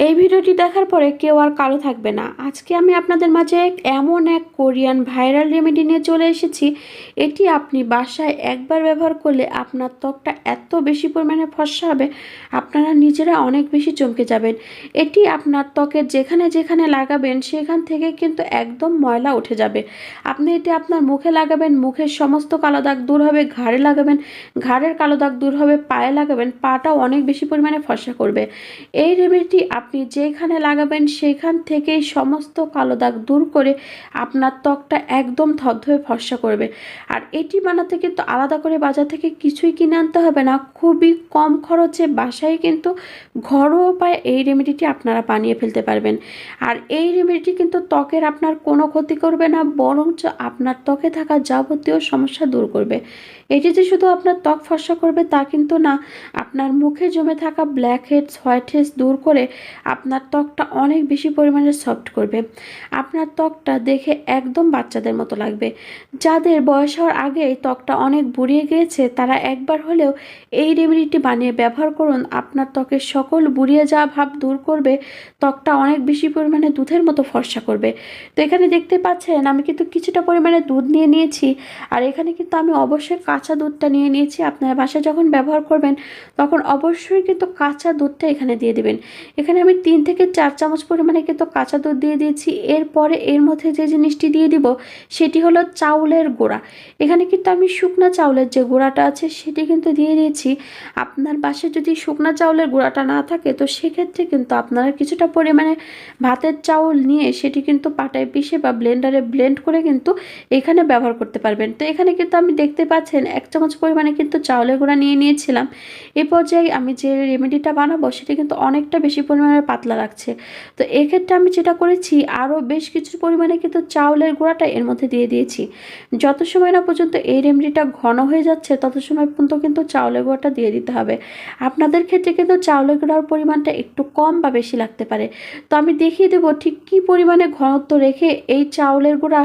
এই ভিডিওটি দেখার পরে কেউ আর কালো থাকবে না। আজকে আমি আপনাদের মাঝে এমন এক কোরিয়ান ভাইরাল রেমেডি নিয়ে চলে এসেছি। এটি আপনি বাসায় একবার ব্যবহার করলে আপনার ত্বকটা এত বেশি পরিমাণে ফর্সা হবে, আপনারা নিজেরা অনেক বেশি চমকে যাবেন। এটি আপনার ত্বকের যেখানে যেখানে লাগাবেন, সেখান থেকে কিন্তু একদম ময়লা উঠে যাবে। আপনি এটি আপনার মুখে লাগাবেন, মুখের সমস্ত কালো দাগ দূর হবে, ঘাড়ে লাগাবেন, ঘাড়ের কালো দাগ দূর হবে, পায়ে লাগাবেন, পাটাও অনেক বেশি পরিমাণে ফর্সা করবে। এই রেমেডিটি আপনি যেখানে লাগাবেন সেখান থেকেই সমস্ত কালো দাগ দূর করে আপনার ত্বকটা একদম থপথপে ফর্সা করবে। আর এটি বানাতে কিন্তু আলাদা করে বাজার থেকে কিছুই কিনে আনতে হবে না। খুবই কম খরচে বাসায় কিন্তু ঘরোয়া উপায়ে এই রেমেডিটি আপনারা বানিয়ে ফেলতে পারবেন। আর এই রেমেডিটি কিন্তু ত্বকের আপনার কোনো ক্ষতি করবে না, বরঞ্চ আপনার ত্বকে থাকা যাবতীয় সমস্যা দূর করবে। এটি যে শুধু আপনার ত্বক ফর্সা করবে তা কিন্তু না আপনার মুখে জমে থাকা ব্ল্যাক হেডস হোয়াইট হেডস দূর করে আপনার ত্বকটা অনেক বেশি পরিমাণে সফট করবে। আপনার ত্বকটা দেখে একদম বাচ্চাদের মতো লাগবে। যাদের বয়স হওয়ার আগেই ত্বকটা অনেক বুড়িয়ে গিয়েছে, তারা একবার হলেও এই রেমেডিটি বানিয়ে ব্যবহার করুন। আপনার ত্বকের সকল বুড়িয়ে যাওয়া ভাব দূর করবে, ত্বকটা অনেক বেশি পরিমাণে দুধের মতো ফর্সা করবে। তো এখানে দেখতে পাচ্ছেন, আমি কিন্তু কিছুটা পরিমাণে দুধ নিয়ে নিয়েছি, আর এখানে কিন্তু আমি অবশ্যই কাঁচা দুধটা নিয়ে নিয়েছি। আপনার বাসায় যখন ব্যবহার করবেন তখন অবশ্যই কিন্তু কাঁচা দুধটা এখানে দিয়ে দেবেন। এখানে আমি তিন থেকে চার চামচ পরিমাণে কিন্তু কাঁচা দুধ দিয়ে দিয়েছি। এরপরে এর মধ্যে যে জিনিসটি দিয়ে দিব, সেটি হলো চাউলের গোড়া। এখানে কিন্তু আমি শুকনা চাউলের যে গোড়াটা আছে, সেটি কিন্তু দিয়ে দিয়েছি। আপনার বাসায় যদি শুকনা চাউলের গোড়াটা না থাকে, তো সেক্ষেত্রে কিন্তু আপনারা কিছুটা পরিমাণে ভাতের চাউল নিয়ে সেটি কিন্তু পাটায় পিষে বা ব্লেন্ডারে ব্লেন্ড করে কিন্তু এখানে ব্যবহার করতে পারবেন। তো এখানে কিন্তু আমি দেখতে পাচ্ছেন, এক চামচ পরিমাণে কিন্তু চাউলের গোড়া নিয়ে নিয়েছিলাম। এই পর্যায়ে আমি যে রেমেডিটা বানাবো, সেটা কিন্তু অনেকটা বেশি পরিমাণে পাতলা লাগছে। তো এক্ষেত্রে আমি যেটা করেছি আরও বেশ কিছু পরিমাণে কিন্তু চাউলের গুঁড়াটা এর মধ্যে দিয়ে দিয়েছি। যত সময় না পর্যন্ত এই রেমেডিটা ঘন হয়ে যাচ্ছে, তত সময় পর্যন্ত কিন্তু চাউলের গুঁড়াটা দিয়ে দিতে হবে। আপনাদের ক্ষেত্রে কিন্তু চাউলের গুঁড়ার পরিমাণটা একটু কম বা বেশি লাগতে পারে। তো আমি দেখিয়ে দেবো ঠিক কী পরিমাণে ঘনত্ব রেখে এই চাউলের গুঁড়া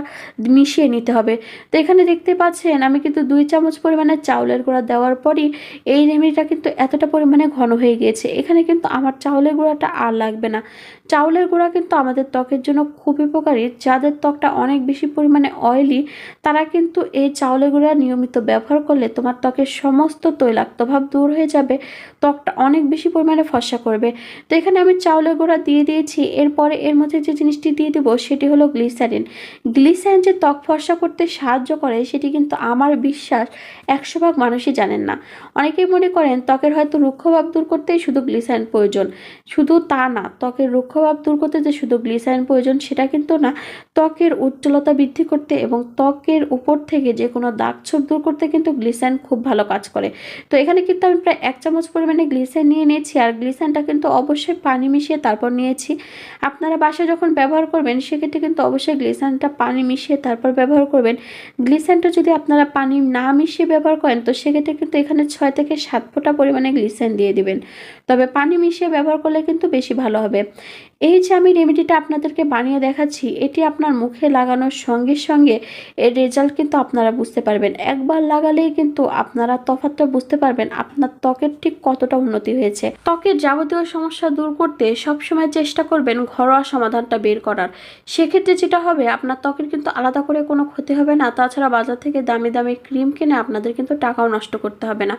মিশিয়ে নিতে হবে। তো এখানে দেখতে পাচ্ছেন, আমি কিন্তু দুই চামচ পরিমাণে চাউলের গুঁড়া দেওয়ার পরই এই রেমেডিটা কিন্তু এতটা পরিমাণে ঘন হয়ে গিয়েছে। এখানে কিন্তু আমার চাউলের গুঁড়াটা আর লাগবে না। চাউলের গুঁড়া কিন্তু আমাদের ত্বকের জন্য খুব উপকারী। যাদের ত্বকটা অনেক বেশি পরিমাণে অয়েলি তারা কিন্তু এই চাউলের গুঁড়া নিয়মিত ব্যবহার করলে তোমার ত্বকের সমস্ত তৈলাক্ত ভাব দূর হয়ে যাবে, ত্বকটা অনেক বেশি পরিমাণে ফসা করবে। তো এখানে আমি চাউলের গুঁড়া দিয়ে দিয়েছি। এরপরে এর মধ্যে যে জিনিসটি দিয়ে দেবো সেটি হলো গ্লিসারিন গ্লিসারিন যে ত্বক ফর্সা করতে সাহায্য করে, সেটি কিন্তু আমার বিশ্বাস একশো ভাগ মানুষই জানেন না। অনেকেই মনে করেন ত্বকের হয়তো রুক্ষভাব দূর করতেই শুধু গ্লিসারিন প্রয়োজন। শুধু তা না, ত্বকের রুক্ষভাব দূর করতে যে শুধু গ্লিসারিন প্রয়োজন, সেটা কিন্তু না। ত্বকের উজ্জ্বলতা বৃদ্ধি করতে এবং ত্বকের উপর থেকে যে কোনো দাগ ছোপ দূর করতে কিন্তু গ্লিসারিন খুব ভালো কাজ করে। তো এখানে কিন্তু আমি প্রায় এক চামচ পরিমাণে গ্লিসারিন নিয়ে নিয়েছি, আর গ্লিসারিনটা কিন্তু অবশ্যই পানি মিশিয়ে তারপর নিয়েছি। আপনারা বাসায় যখন ব্যবহার করবেন, সেক্ষেত্রে কিন্তু অবশ্যই গ্লিসারিনটা পানি মিশিয়ে তারপর ব্যবহার করবেন। গ্লিসারিনটা যদি আপনারা পানি না মিশিয়ে ব্যবহার করেন, তো সেক্ষেত্রে কিন্তু এখানে ছয় থেকে সাত ফোঁটা পরিমাণে গ্লিসারিন দিয়ে দিবেন। তবে পানি মিশিয়ে ব্যবহার করলে কিন্তু বেশি ভালো হবে। এই যে আমি রেমেডিটা আপনাদেরকে বানিয়ে দেখাচ্ছি, এটি আপনার মুখে লাগানোর সঙ্গে সঙ্গে এর রেজাল্ট কিন্তু আপনারা বুঝতে পারবেন। একবার লাগালেই কিন্তু আপনারা তফাৎটা বুঝতে পারবেন আপনার ত্বকের ঠিক কতটা উন্নতি হয়েছে। ত্বকের যাবতীয় সমস্যা দূর করতে সবসময় চেষ্টা করবেন ঘরোয়া সমাধানটা বের করার। সেক্ষেত্রে যেটা হবে, আপনার ত্বকের কিন্তু আলাদা করে কোনো ক্ষতি হবে না। তাছাড়া বাজার থেকে দামি দামি ক্রিম কিনে আপনাদের কিন্তু টাকাও নষ্ট করতে হবে না।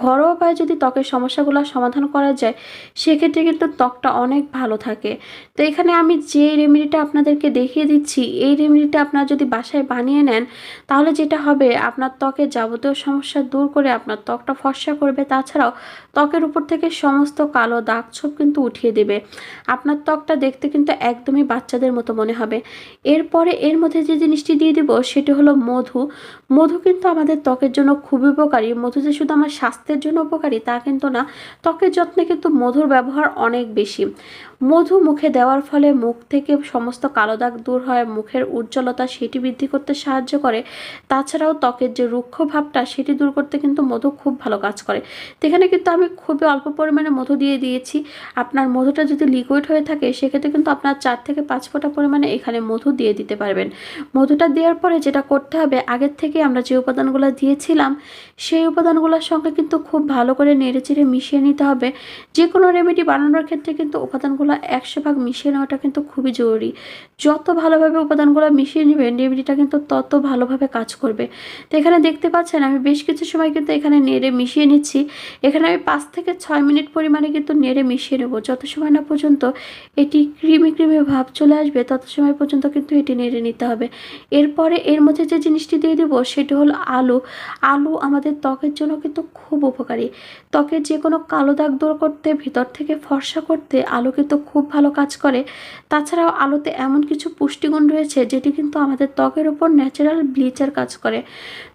ঘরোয়া উপায়ে যদি ত্বকের সমস্যাগুলো সমাধান করা যায়, সেক্ষেত্রে কিন্তু ত্বকটা অনেক ভালো থাকে। তো এখানে আমি যে রেমেডিটা আপনাদেরকে দেখিয়ে দিচ্ছি, এই রেমেডিটা আপনারা যদি বাসায় বানিয়ে নেন, তাহলে যেটা হবে, আপনার ত্বকের যাবতীয় সমস্যা দূর করে আপনার ত্বকটা ফর্সা করবে। তাছাড়াও ত্বকের উপর থেকে সমস্ত কালো দাগ ছোপ কিন্তু উঠিয়ে দেবে। আপনার ত্বকটা দেখতে কিন্তু একদমই বাচ্চাদের মতো মনে হবে। এরপরে এর মধ্যে যে জিনিসটি দিয়ে দিব, সেটি হলো মধু। মধু কিন্তু আমাদের ত্বকের জন্য খুবই উপকারী। মধু যে শুধু আমার স্বাস্থ্যের জন্য উপকারী, তা কিন্তু না। ত্বকের যত্নে কিন্তু মধুর ব্যবহার অনেক বেশি। মধু মুখে দেওয়ার ফলে মুখ থেকে সমস্ত কালো দাগ দূর হয়, মুখের উজ্জ্বলতা সেটি বৃদ্ধি করতে সাহায্য করে। তাছাড়াও ত্বকের যে রুক্ষ ভাবটা, সেটি দূর করতে কিন্তু মধু খুব ভালো কাজ করে। তো এখানে কিন্তু আমি খুবই অল্প পরিমাণে মধু দিয়ে দিয়েছি। আপনার মধুটা যদি লিকুইড হয়ে থাকে, সেক্ষেত্রে কিন্তু আপনার চার থেকে পাঁচ ফোঁটা পরিমাণে এখানে মধু দিয়ে দিতে পারবেন। মধুটা দেওয়ার পরে যেটা করতে হবে, আগের থেকে আমরা যে উপাদানগুলো দিয়েছিলাম সেই উপাদানগুলোর সঙ্গে কিন্তু খুব ভালো করে নেড়ে চেড়ে মিশিয়ে নিতে হবে। যে কোনো রেমেডি বানানোর ক্ষেত্রে কিন্তু উপাদানগুলো একশো ভাগ মিশিয়ে নেওয়াটা কিন্তু খুবই জরুরি। যত ভালোভাবে উপাদানগুলো মিশিয়ে নেবেন রেমেডিটা কিন্তু তত ভালোভাবে কাজ করবে। তো এখানে দেখতে পাচ্ছেন, আমি বেশ কিছু সময় কিন্তু এখানে নেড়ে মিশিয়ে নিচ্ছি। এখানে আমি পাঁচ থেকে ছয় মিনিট পরিমাণে কিন্তু নেড়ে মিশিয়ে নেব। যত সময় না পর্যন্ত এটি ক্রিমি ক্রিমি ভাব চলে আসবে, তত সময় পর্যন্ত কিন্তু এটি নেড়ে নিতে হবে। এরপরে এর মধ্যে যে জিনিসটি দিয়ে দেবো, সেটি হলো আলু। আলু আমাদের ত্বকের জন্য কিন্তু খুব উপকারী। ত্বকের যে কোনো কালো দাগ দূর করতে, ভিতর থেকে ফর্সা করতে আলু কিন্তু খুব ভালো কাজ করে। তাছাড়াও আলুতে এমন কিছু পুষ্টিগুণ রয়েছে যেটি কিন্তু আমাদের ত্বকের উপর ন্যাচারাল ব্লিচের কাজ করে।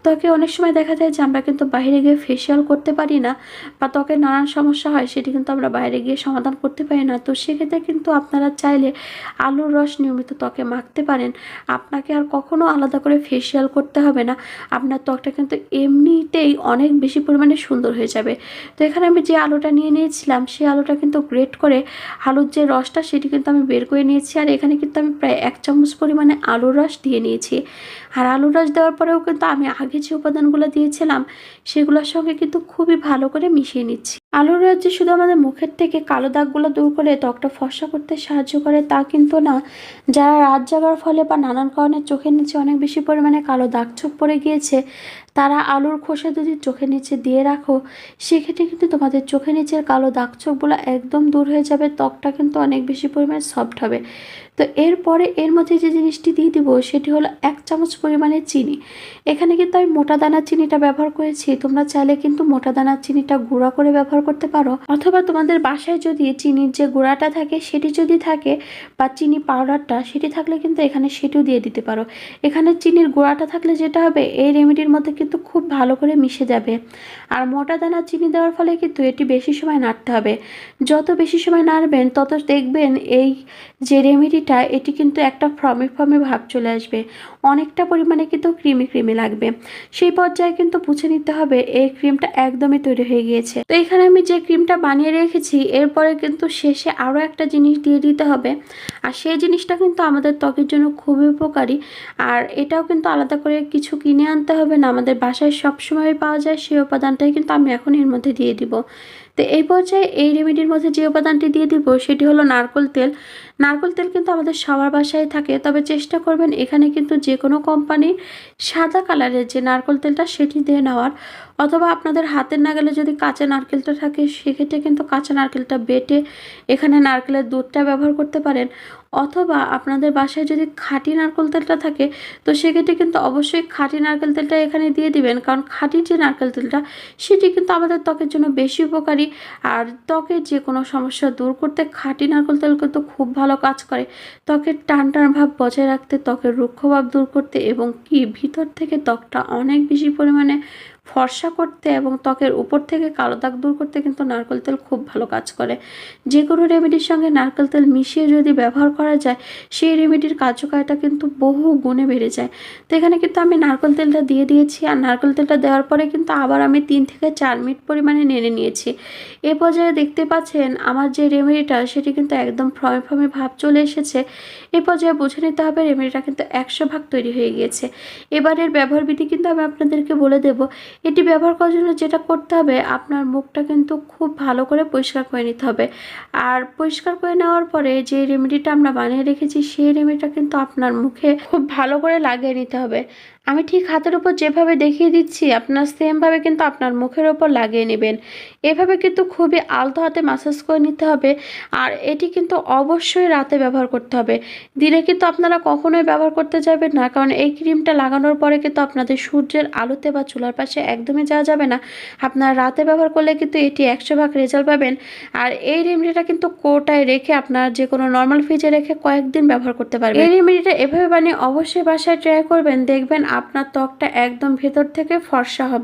ত্বকে অনেক সময় দেখা যায় যে আমরা কিন্তু বাইরে গিয়ে ফেসিয়াল করতে পারি না বা ত্বকের নানান সমস্যা হয় সেটি কিন্তু আমরা বাইরে গিয়ে সমাধান করতে পারি না। তো সেক্ষেত্রে কিন্তু আপনারা চাইলে আলুর রস নিয়মিত ত্বকে মাখতে পারেন। আপনাকে আর কখনো আলাদা করে ফেসিয়াল করতে হবে না। আপনার ত্বকটা কিন্তু এমনিতেই অনেক বেশি পরিমাণে সুন্দর হয়ে যাবে। তো এখানে আমি যে আলুটা নিয়ে নিয়েছিলাম, সেই আলুটা কিন্তু গ্রেট করে আলুর যে রসটা, সেটি কিন্তু আমি বের করে নিয়েছি। আর এখানে কিন্তু আমি প্রায় এক চামচ পরিমাণে আলুর রস দিয়ে নিয়েছি। আর আলুর রস দেওয়ার পরেও কিন্তু আমি আগে যে উপাদানগুলো দিয়েছিলাম, সেগুলোর সঙ্গে কিন্তু খুবই ভালো করে মিশিয়ে নিচ্ছি। আলুর রস যে শুধু আমাদের মুখের থেকে কালো দাগগুলো দূর করে ত্বকটা ফর্সা করতে সাহায্য করে, তা কিন্তু না। যারা রাত জাগার ফলে বা নানান কারণে চোখের নিচে অনেক বেশি পরিমাণে কালো দাগ ছোপ পড়ে গিয়েছে তারা আলুর খোসা যদি চোখের নিচে দিয়ে রাখো, সেক্ষেত্রে কিন্তু তোমাদের চোখের নিচের কালো দাগ ছোপগুলো একদম দূর হয়ে যাবে, ত্বকটা কিন্তু অনেক বেশি পরিমাণে সফট হবে। তো এরপরে এর মধ্যে যে জিনিসটি দিয়ে দিব, সেটি হলো এক চামচ পরিমাণে চিনি। এখানে কিন্তু আমি মোটা দানার চিনিটা ব্যবহার করেছি, তোমরা চাইলে কিন্তু মোটা দানার চিনিটা গুঁড়া করে ব্যবহার করতে পারো। অথবা তোমাদের বাসায় যদি চিনির যে গুঁড়াটা থাকে, সেটি যদি থাকে বা চিনি পাউডারটা, সেটি থাকলে কিন্তু এখানে সেটিও দিয়ে দিতে পারো। এখানে চিনির গুঁড়াটা থাকলে যেটা হবে, এই রেমেডির মধ্যে কিন্তু খুব ভালো করে মিশে যাবে। আর মোটা দানা চিনি দেওয়ার ফলে কিন্তু এটি বেশি সময় নাড়তে হবে। যত বেশি সময় নাড়বেন, তত দেখবেন এই যে রেমেডিটা, এটি কিন্তু একটা ফ্রমে ফ্রমে ভাব চলে আসবে। অনেকটা পরিমাণে কিন্তু ক্রিমি ক্রিমি লাগবে। সেই পর্যায়ে কিন্তু বুঝে নিতে হবে এই ক্রিমটা একদমই তৈরি হয়ে গিয়েছে। তো এখানে আমি যে ক্রিমটা বানিয়ে রেখেছি, এরপরে কিন্তু শেষে আরও একটা জিনিস দিয়ে দিতে হবে। আর সেই জিনিসটা কিন্তু আমাদের ত্বকের জন্য খুবই উপকারী। আর এটাও কিন্তু আলাদা করে কিছু কিনে আনতে হবে না, আমাদের বাসায় সবসময় পাওয়া যায় সেই উপাদানটাই কিন্তু আমি এখন এর মধ্যে দিয়ে দিব। তো এই পর্যায়ে এই রেমেডির মধ্যে যে উপাদানটি দিয়ে দিব, সেটি হলো নারকোল তেল। নারকোল তেল কিন্তু আমাদের সবার বাসায় থাকে, তবে চেষ্টা করবেন এখানে কিন্তু যে কোনো কোম্পানির সাদা কালারের যে নারকোল তেলটা সেটি দিয়ে নেওয়ার। অথবা আপনাদের হাতের নাগালে যদি কাঁচা নারকেলটা থাকে, সেক্ষেত্রে কিন্তু কাঁচা নারকেলটা বেটে এখানে নারকেলের দুধটা ব্যবহার করতে পারেন। অথবা আপনাদের বাসায় যদি খাঁটি নারকেল তেলটা থাকে, তো সেক্ষেত্রে কিন্তু অবশ্যই খাঁটি নারকেল তেলটা এখানে দিয়ে দিবেন। কারণ খাঁটি যে নারকেল তেলটা, সেটি কিন্তু আমাদের ত্বকের জন্য বেশি উপকারী। আর ত্বকের যে কোনো সমস্যা দূর করতে খাঁটি নারকল তেল কিন্তু খুব ভালো কাজ করে। ত্বকের টান টান ভাব বজায় রাখতে, ত্বকের রুক্ষভাব দূর করতে এবং কি ভিতর থেকে ত্বকটা অনেক বেশি পরিমাণে ফর্সা করতে এবং ত্বকের উপর থেকে কালো দাগ দূর করতে কিন্তু নারকেল তেল খুব ভালো কাজ করে। যে কোনো রেমেডির সঙ্গে নারকেল তেল মিশিয়ে যদি ব্যবহার করা যায়, সেই রেমেডির কার্যকারিতা কিন্তু বহু গুণে বেড়ে যায়। তো এখানে কিন্তু আমি নারকেল তেলটা দিয়ে দিয়েছি আর নারকেল তেলটা দেওয়ার পরে কিন্তু আবার আমি তিন থেকে চার মিনিট পরিমাণে নেড়ে নিয়েছি। এ পর্যায়ে দেখতে পাচ্ছেন আমার যে রেমেডিটা, সেটি কিন্তু একদম ফ্রমে ফ্রমে ভাব চলে এসেছে। এ পর্যায়ে বুঝে নিতে হবে রেমেডিটা কিন্তু একশো ভাগ তৈরি হয়ে গিয়েছে। এবারের ব্যবহার বিধি কিন্তু আমি আপনাদেরকে বলে দেবো এটি ব্যবহার করার জন্য যেটা করতে হবে, আপনার মুখটা কিন্তু খুব ভালো করে পরিষ্কার করে নিতে হবে। আর পরিষ্কার করে নেওয়ার পরে যে রেমেডিটা আমরা বানিয়ে রেখেছি, সেই রেমেডিটা কিন্তু আপনার মুখে খুব ভালো করে লাগিয়ে নিতে হবে। আমি ঠিক হাতের উপর যেভাবে দেখিয়ে দিচ্ছি, আপনার সেমভাবে কিন্তু আপনার মুখের ওপর লাগিয়ে নেবেন। এভাবে কিন্তু খুবই আলতো হাতে মাসাজ করে নিতে হবে, আর এটি কিন্তু অবশ্যই রাতে ব্যবহার করতে হবে। দিনে কিন্তু আপনারা কখনোই ব্যবহার করতে যাবেন না, কারণ এই ক্রিমটা লাগানোর পরে কিন্তু আপনাদের সূর্যের আলোতে বা চুলার পাশে একদমই যাওয়া যাবে না। আপনারা রাতে ব্যবহার করলে কিন্তু এটি একশো ভাগ রেজাল্ট পাবেন, আর এই রেমেডিটা কিন্তু কোটায় রেখে আপনার যে কোনো নর্মাল ফ্রিজে রেখে কয়েকদিন ব্যবহার করতে পারবেন। এই রেমেডিটা এভাবে বানিয়ে অবশ্যই বাসায় ট্রাই করবেন, দেখবেন আপনার ত্বকটা একদম ভেতর থেকে ফর্সা হবে।